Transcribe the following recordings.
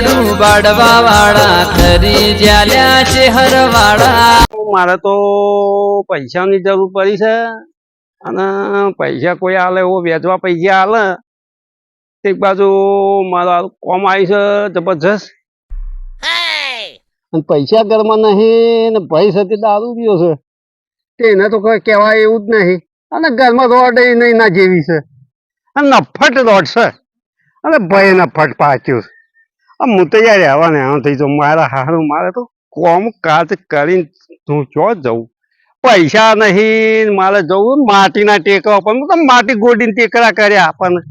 લાડુ બાડવા વાળા ખરી જ્યાલ્યા છે હરવાળા મારે તો પૈસાની જરૂર પડી છે અને પૈસા કોઈ આલે એવો વેચવા પૈસા આલે એક બાજુ મારો કોમ આવી છે જબરજસ્ત. અને પૈસા ઘરમાં નહીં ને ભાઈ સાથે દારૂ પીયો છે. તેને તો કોઈ કહેવાય એવું જ નહીં. અને ઘરમાં રોડ નહીં ના જેવી છે. અને નફટ રોડ છે. અને ભાઈ નફટ પાચ્યું છે. આ હું તો યાર રહેવા ને આમ થઈ જાઉં. મારા હારું મારે તો કોમ કાચ કરીને હું ચો જઉં. પૈસા નહીં મારે જવું માટીના ટેકરા પણ. હું તો માટી ગોડીને ટેકરા કર્યા આપણને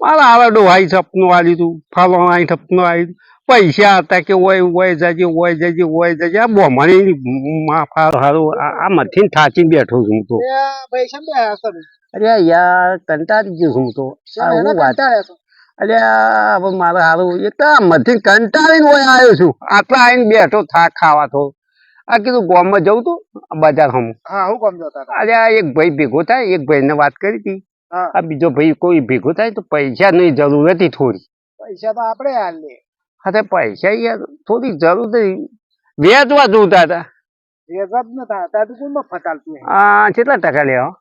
મારા આવા ડોહાઈ સપનું આવ્યું હતું ફલાણા સપનું આવ્યું પૈસા હતા કે ઓય ઓય જજે ઓય જજે ઓય જજે. આ બોમાની માફા હારું આ મથીને થાચીને બેઠો છું તો. તમે? અરે યાર કંટાળી ગયો છું તો. હું વાત આ હવે મારે તો આ મથી કંટાળીને હોય આવ્યો છું. આટલા આવીને બેઠો થાક ખાવા તો આ કીધું ગામમાં જવું તું બજાર હમ. હા હું ગામ જતા આ એક ભાઈ ભેગો થાય એક ભાઈને વાત કરી હતી. આ બીજો ભાઈ કોઈ ભેગો થાય તો પૈસાની જરૂર હતી થોડી. પૈસા તો આપણે હાલ લે. હા તો પૈસા યાર થોડી જરૂર હતી. વેચવા જોતા હતા. વેચવા જ નતા હતા તો કોણ ફટાલતું હા કેટલા ટકા લેવા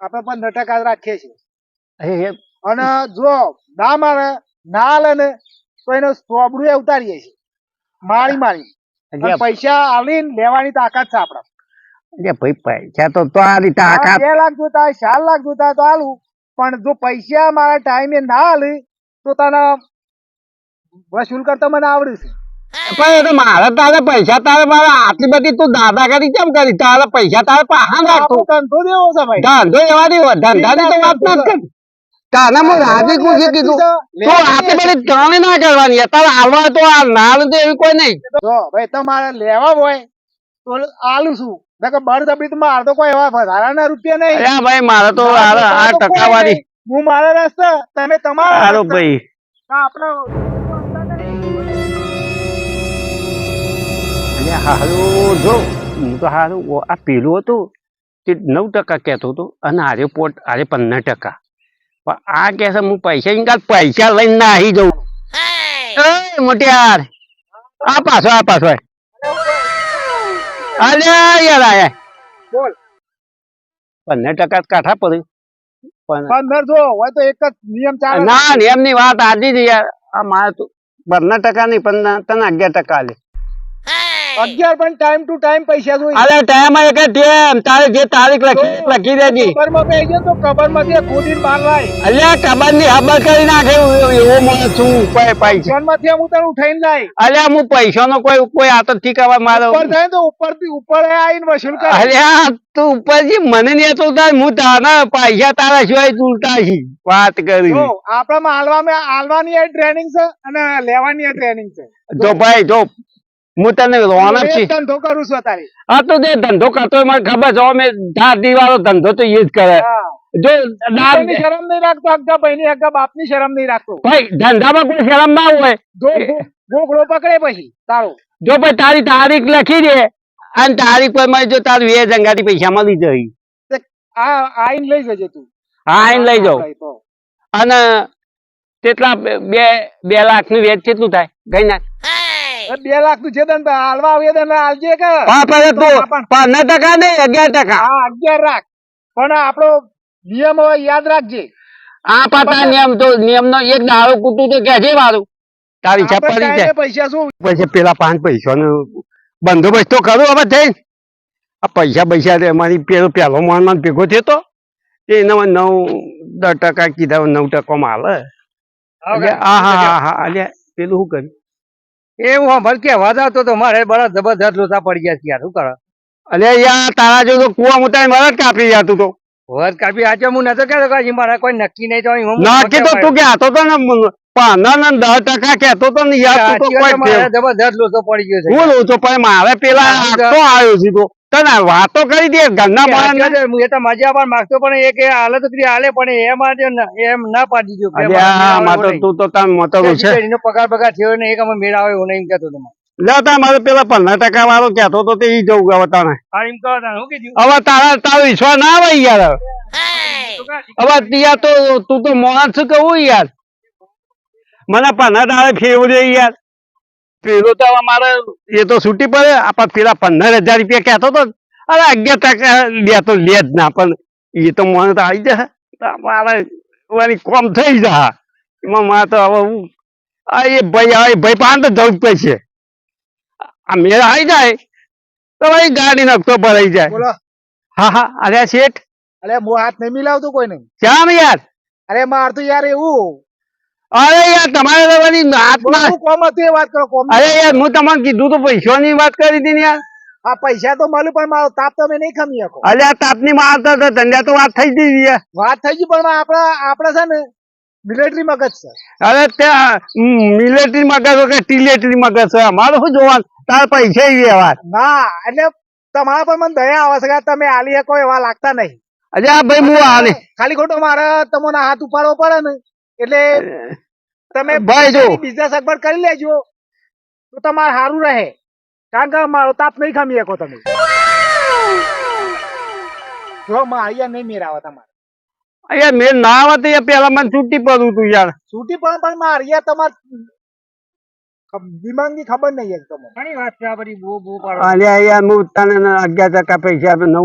આપણે પંદર ટકા રાખીએ છીએ. હે અને જો ના મારે ના લે ને તો એને સોબડું ઉતારીએ છીએ. મારી મારી. પૈસા આલીને લેવાની તાકાત છે આપણા. એટલે ભાઈ પૈસા તો તો આ રીતે આખા બે લાખ જોતા હોય ચાર લાખ જોતા તો આલું. પણ જો પૈસા મારા ટાઈમે ના આલે તો તને વસૂલ કરતા મને આવડે છે. પણ એ તો મારે તારે પૈસા તારે મારે આટલી બધી તું દાદાગીરી કેમ કરી? તારે પૈસા તારે પાહા રાખતું ધંધો દેવો છે ભાઈ. ધંધો એવાની ધંધા ધંધાની તો વાત નથી કરી. તાને હું રાજી ખુશી કીધું? તો આટલી બધી ત્રણે ના કરવાની અત્યારે હાલવા તો આ નાલ તો એવી કોઈ નહીં. જો ભાઈ તમારે લેવા હોય. તો આલું છું. નકર બળજબરી તો મારે તો કોઈ એવા વધારાના રૂપિયા નહીં. અરે ભાઈ મારે તો આ આ ટકાવારી. હું મારા રસ્તે તમે તમારા હારો ભાઈ. આપણે હારું જો. હું તો હારું આ પેલું હતું તે નવ ટકા કહેતો હતો અને આરે પોટ આરે પંદર ટકા. પણ આ કે છે હું પૈસા નિકાલ પૈસા લઈને ના આવી જઉં એ મોટિયાર આ પાછો આ પાછો. અરે યાર આયા. બોલ. પંદર ટકા કાઠા પડ્યું. પંદર જો હોય તો એક જ નિયમ ચાલે. ના ને એમની વાત આજી જ યાર. આ મારે તું પંદર ટકા નહીં પંદર તને અગિયાર ટકા લે અગિયાર પણ ટાઈમ ટુ ટાઈમ પૈસા જોઈએ અરે ટાઈમ એક ટેમ તારે જે તારીખ લખી લખી દેજે. કબરમાં બેસી જાય તો કબરમાંથી ખોદીને બહાર લાય. અલ્યા કબરની હબર કરી નાખે. એવો- મને છું કોઈ પૈસા માંથી હું તને ઉઠાઈને લાય. અલ્યા હું પૈસા નો કોઈ કોઈ આતો ઠીકાવા મારો ઉપર થાય તો ઉપરથી ઉપર આઈને વસૂલ કર. અલ્યા તું ઉપરથી મને ને તો તાર હું તારા પૈસા તારા સિવાય ઉલટા છી. વાત કરી. જો આપણામાં હાલવામાં હાલવાની આ ટ્રેનિંગ છે અને લેવાની આ ટ્રેનિંગ છે. જો ભાઈ જો. હું તને ધંધો કરું છું. અત્યારે. આ તો જે ધંધો કરતો મને ખબર છે અમે ધાર વાળો ધંધો તો એ જ કરે. જો શરમ નહીં રાખતો અગા ભાઈની અગા બાપની શરમ નહીં રાખતો. ભાઈ ધંધામાં કોઈ શરમ ના હોય. જો પકડે પછી તારો. જો ભાઈ તારી તારીખ લખી દે. અને તારીખ પર મને જો તારું વેજ અંગાથી પૈસા મળી જાય આ આઈન લઈ જજે તું. હા આઈન લઈ જાઉં. અને તેટલા બે બે- લાખનું વેચ કેટલું થાય? ગઈ ના. એ બે લાખનું છે હાલવા આવીએ દન હાલજે કે. પંદર ટકા નહીં અગિયાર ટકા. હા અગિયાર લાખ પણ આપણો નિયમ હવે યાદ રાખજે. આ પાછા નિયમ તો નિયમ નો એક દાડો કૂટું તો કે છે મારું. તારી આપણે છે. પૈસા શું? પૈસા પેલા પાંચ પૈસા નો બંદોબસ્ત તો કરું હવે થઈ. આ પૈસા પૈસા મારી પેલો પેલો માન ભેગો થયો તો એનામાં નવ દસ ટકા કીધા નવ ટકા માં હા હા હા હા પેલું શું કર્યું? એવું હા કે અવાજ આવતો તો મારે બરા જબરજસ્ત લોચા પડી ગયા છે યાર શું કરે? અલે યાર તારા જો તો કુવા મુતાઈ મરદ કાપી જતું તો વર કાપી આજે હું નતો કેતો કે મારે કોઈ નક્કી નહીં તો હું નક્કી તો તું કહેતો તો ને પંદર ને દસ ટકા કેતો તો ને યાર તું તો કોઈ જબરજસ્ત લોચો પડી ગયો છે. હું લઉં પણ મારે પેલા આખો આવ્યો છે તો. તને વાતો કરી દે ઘરના માણસ હું એ તો મજા પણ માંગતો પણ એક એ હાલત કરી હાલે પણ એ માટે એમ ના પાડી દીધું અરે તું તો તાર મતલબ છે. એનો પગાર પગાર થયો ને એક અમે મેળ આવે એવું નહીં કહેતો તમે લે તાર મારે પેલા પંદર ટકા વાળો કહેતો તો તે ઈ જવું હવે તને હા એમ કહો તાણે, હું કીધું? હવે તારા તારો વિશ્વાસ ના આવે યાર. હવે ત્યાં તો તું તો માણસ છું કેવું યાર? મને પંદર ફેરવું છે યાર. પેલો તો અમારે એ તો છૂટી પડે આપણે પેલા પંદર હજાર રૂપિયા કહેતો તો અરે અગિયાર ટકા લે તો લે જ ના પણ એ તો મને તો આવી જશે તો મારે કોમ થઈ જા એમાં મારે તો હવે હું આ એ ભાઈ આવે ભાઈ પાંચ તો જવું જ પડશે. આ મેળ આવી જાય. તો ભાઈ ગાડી નખતો ભરાઈ જાય. હા હા અરે શેઠ. અરે હું હાથ નહીં મિલાવતો કોઈ નહીં શ્યામ યાર અરે માર તો યાર એવું. અરે યાર તમારે બોલો, હાથમાં કોમ હતું એ વાત કરો કોમ અરે યાર હું તમને કીધું તો પૈસાની વાત કરી હતી ને યાર. આ પૈસા તો મળ્યું પણ મારો તાપ તમે નહીં ખમી શકો. અરે આ તાપની માં આવતા તો ધંધા તો વાત થઈ ગઈ યાર વાત થઈ ગઈ પણ આપડા આપડે છે ને મિલિટરી મગજ છે. અરે ત્યાં મિલેટરી મગજ કે ટિલેટરી મગજ છે? અમારે શું જોવાનું? તાર પૈસા વ્યવહાર. ના એટલે તમારા પર મને દયા આવે છે કે તમે આલી શકો એવા લાગતા નહીં. અરે ભાઈ હું આલી ખાલી ખોટો મારે તમને હાથ ઉપાડવો પડે ને. એટલે તમે ભાઈ જો. બિઝનેસ અકબર કરી લેજો. તો તમારે સારું રહે. કારણ કે મારો તાપ નહીં ખમી શકો તમે. જો મારિયા નહીં મેરાવા તમારે. અહીંયા મેં ના આવે તો પેલા મને છૂટી પડું તું યાર. છૂટી પણ પણ અહીંયા તમાર દિમાગની ખબર નહીં એક તમને. ઘણી વાત છે આ બધી બહુ બહુ અરે અહીંયા હું તને અગિયાર ટકા પૈસા આપે નવ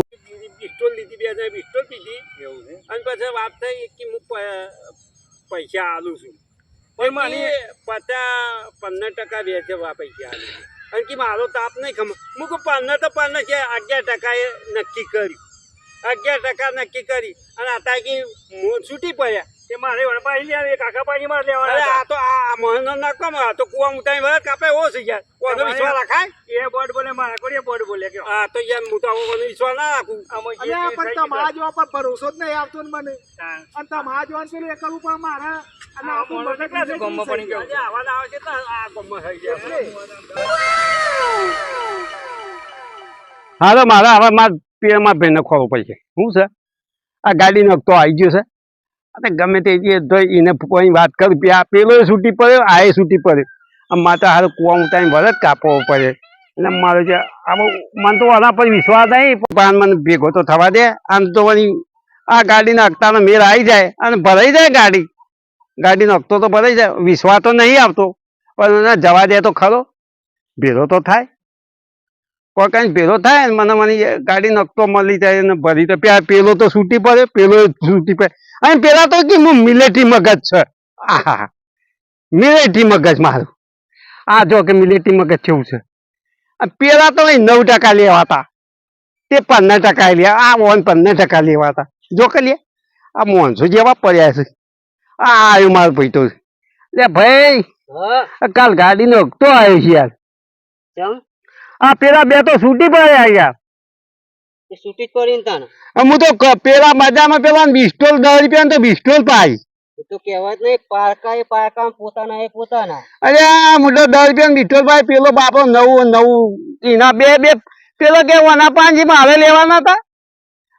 પિસ્તોલ લીધી બે હજાર પિસ્તોલ પીધી. અને પછી વાત થઈ કે હું પૈસા આલું છું. પણ મને પચાસ પંદર ટકા વેચવા પૈસા આલું છું. અને કે મારો તાપ નહીં ખમ. હું કહું પંદર તો પંદર છે અગિયાર ટકાએ નક્કી કર્યું. અગિયાર ટકા નક્કી કરી અને આતા કે છૂટી પડ્યા. કે મારે વડપાઈ લે આવે કાકા પાણી માં લેવાના આ તો આ મહિનો ના કમ આ તો કુવા મુતાઈ વળે કાપે ઓછું યાર કોનો વિશ્વાસ રાખાય? એ બોર્ડ બોલે મારા કોને બોર્ડ બોલે કે આ તો યાર હું તો કોનો વિશ્વાસ ના રાખું. આમાં જે પણ તમારા જોવા પર ભરોસો જ નહીં આવતો ને મને. અને તમારા જોવાનું પેલું એ કરવું પણ મારે? અને આ આપણું કેટલા છે ગામમાં પડી ગયો? આજે આવા ના આવે છે તો આ ગમમાં થઈ ગયા. હા તો મારે હવે મારા પેમાં ભાઈને ખોરવું પડશે શું છે? આ ગાડી નખતો આવી ગયો છે. તો ગમે તે એ તો એને કોઈ વાત કરું આ પેલો છૂટી પડ્યો આ છૂટી પડ્યો. આમ માતા હાલ કુવા ઉતારીને વરત કાપવો પડે. એટલે મારો જે આમાં મને તો આના પર વિશ્વાસ નહીં, પણ મને ભેગો તો થવા દે. આમ તો વળી આ ગાડીના નખતાનો મેળ આવી જાય અને ભરાઈ જાય ગાડી. ગાડીનો નખતો તો ભરાઈ જાય, વિશ્વાસ તો નહીં આવતો. પણ જવા દે તો ખરો. ભેગો તો થાય. કોઈ કઈ ભેલો થાય ને મને મને ગાડી નકતો મળી જાય ને ભરી તો પેલો તો છૂટી પડે પેલો છૂટી પડે. અને પેલા તો કે હું મિલેટરી મગજ છે? આહા મિલેટરી મગજ મારું. આ જો કે મિલેટરી મગજ કેવું છે? પેલા તો નવ ટકા લેવાતા તે પંદર ટકા લે આ મોહન પંદર ટકા લેવાતા જો કે લે આ મોહનસો જેવા પડ્યા છે. આ આવ્યું મારું પૈતો છે. લે ભાઈ કાલ ગાડી નખતો આવ્યો છે યાર. કેમ? આ પેલા બે તો છૂટી પડ્યા યાર. છૂટી પડી ને હું તો પેલા મજામાં પેલા બિસ્ટોલ દસ રૂપિયા તો બિસ્ટોલ પાઈ. તો કહેવાય નહીં પારકા એ પારકા પોતાના એ પોતાના. અરે આ મોટો દસ રૂપિયા બિસ્ટોલ પાઈ પેલો બાપો નવું નવું એના બે બે પેલો કે વના પાંજી મારે લેવાના હતા?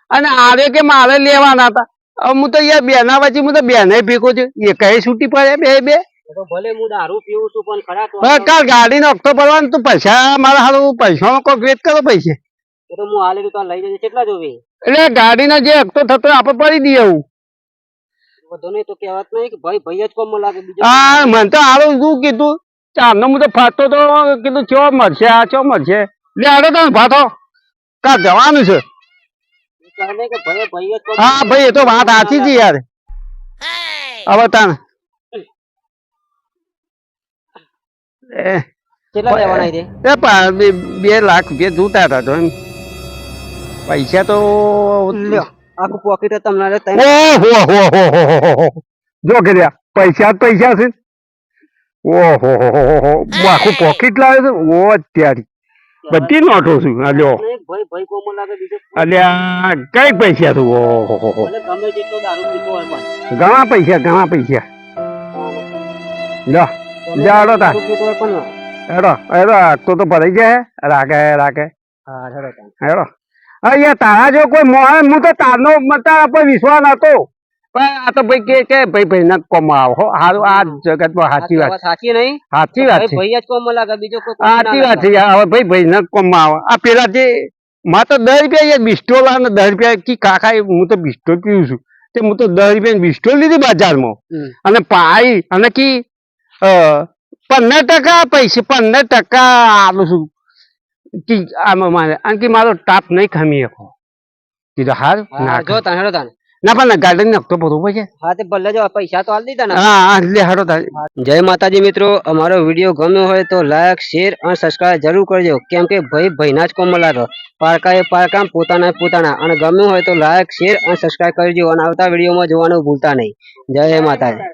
અને આરે કે મારે લેવાના હતા? હું તો યાર બેના વચ્ચે હું તો બેને ભેગો છું એ કઈ છૂટી પડે બે બે. ભલે હું દારૂ પીવું છું પણ ખરા તો કાલ ગાડી નો હપ્તો ભરવાનો તો પૈસા મારા હારું પૈસાનો કોઈ વેટ કરો પૈસે. એ તો હું હાલે તો લઈ જજે કેટલા જોવી? એટલે ગાડીનો જે હપ્તો થતો આપણે પડી દઈએ એવું. બધો નહીં તો કહેવાત નહીં કે ભાઈ ભાઈ જ કોમ લાગે બીજો હા મને તો હારું શું કીધું. ચારનો હું તો ફાટતો તો કીધું ચો મરશે આ ચો મરશે? લે હાડો તમે ફાટો. કા જવાનું છે. હા ભાઈ એ તો વાત સાચી છે યાર. હવે તાણ એ કેટલા લેવાના છે એ પા- બે લાખ રૂપિયા જોતા હતા તો એમ પૈસા તો આખું પોકેટ તમને ઓહો હો હો હો હો હો હો. જો કર્યા પૈસા જ પૈસા છે ઓહો હો હો હો આખું પોકેટ લાવે છે ઓ અત્યારે બધી નોટો છું આ લ્યો નહીં ભાઈ ભાઈ કોમ લાગે બીજો અલ્યા કઈ પૈસા તું ઓહો પણ ઘણા પૈસા ઘણા પૈસા લ્યો જાડો તા. હેડો હેડો તો તો ભરાઈ જાય રાખે રાખે. હા હેડો. હેડો. અહીંયા તારા જો કોઈ મોહ હું તો તારનો તારા પર વિશ્વાસ નતો. પણ આ તો ભાઈ કે કે ભાઈ ભાઈ ના કમાવો હો. હારું આ જગતમાં સાચી વાત. સાચી નહીં. સાચી વાત છે. ભાઈ જ કોમ લાગે બીજો કોઈ સાચી વાત છે. હવે ભાઈ ભાઈ ના કમાવો આ પેલા જે માં તો દસ રૂપિયા બિસ્ટોલા અને દસ રૂપિયા કી કાકા હું તો બિસ્ટોલ પીવું છું. તે હું તો દસ રૂપિયા બિસ્ટોલ લીધી બજારમાં. અને પાઈ અને કી પંદર ટકા પૈસે પંદર ટકા આલું છું કી આમાં મારે અને કે મારો તાપ નહીં ખમી શકો કીધું હાર ના જો તને હેડો તને ના પણ ગાર્ડન નાખતો બરોબર છે હા તે ભલે જો પૈસા તો આલી દીધા ને. હા એટલે હારો તારે. જય માતાજી મિત્રો અમારો વીડિયો ગમ્યો હોય તો લાઈક શેર અને સબસ્ક્રાઇબ જરૂર કરજો. કેમ કે ભાઈ ભાઈના જ કોમલા તો પારકા એ પારકા પોતાના પોતાના. અને ગમ્યું હોય તો લાઈક શેર અને સબસ્ક્રાઇબ કરજો. અને આવતા વિડીયોમાં જોવાનું ભૂલતા નહીં. જય માતાજી.